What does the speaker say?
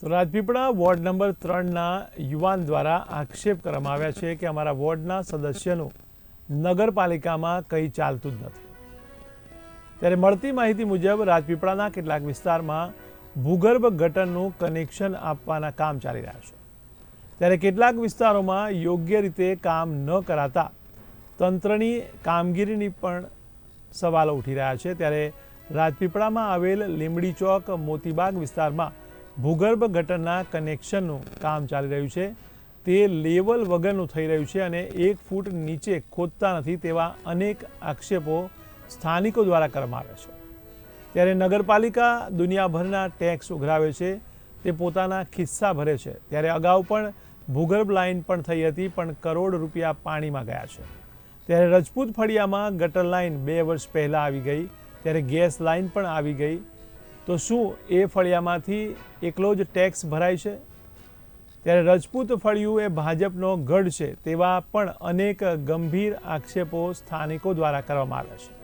તો Rajpipla ward number ત્રણના યુવાન દ્વારા આક્ષેપ કરવામાં આવ્યા છે કે અમારા વોર્ડના સદસ્યનું નગરપાલિકામાં કંઈ ચાલતું જ નથી. ત્યારે મળતી માહિતી મુજબ રાજપીપળાના કેટલાક વિસ્તારમાં ભૂગર્ભ ગટરનું કનેક્શન આપવાના કામ ચાલી રહ્યા છે. ત્યારે કેટલાક વિસ્તારોમાં યોગ્ય રીતે કામ ન કરાતા તંત્રની કામગીરીની પણ સવાલો ઉઠી રહ્યા છે. ત્યારે રાજપીપળામાં આવેલ લીંબડી ચોક, મોતીબાગ વિસ્તારમાં ભૂગર્ભ ગટરના કનેક્શનનું કામ ચાલી રહ્યું છે. તે લેવલ વગરનું થઈ રહ્યું છે અને એક ફૂટ નીચે ખોદતા નથી તેવા અનેક આક્ષેપો સ્થાનિકો દ્વારા કરવામાં આવે છે. ત્યારે નગરપાલિકા દુનિયાભરના ટેક્સ ઉઘરાવે છે, તે પોતાના ખિસ્સા ભરે છે. ત્યારે અગાઉ પણ ભૂગર્ભ લાઇન પણ થઈ હતી, પણ કરોડ રૂપિયા પાણીમાં ગયા છે. ત્યારે રજપૂત ફળિયામાં ગટર લાઇન બે વર્ષ પહેલાં આવી ગઈ, ત્યારે ગેસ લાઇન પણ આવી ગઈ તો શું એ ફળિયામાંથી એકલો જ ટેક્સ ભરાય છે? ત્યારે રજપૂત ફળિયું એ ભાજપનો ગઢ છે તેવા પણ અનેક ગંભીર આક્ષેપો સ્થાનિકો દ્વારા કરવામાં આવ્યા છે.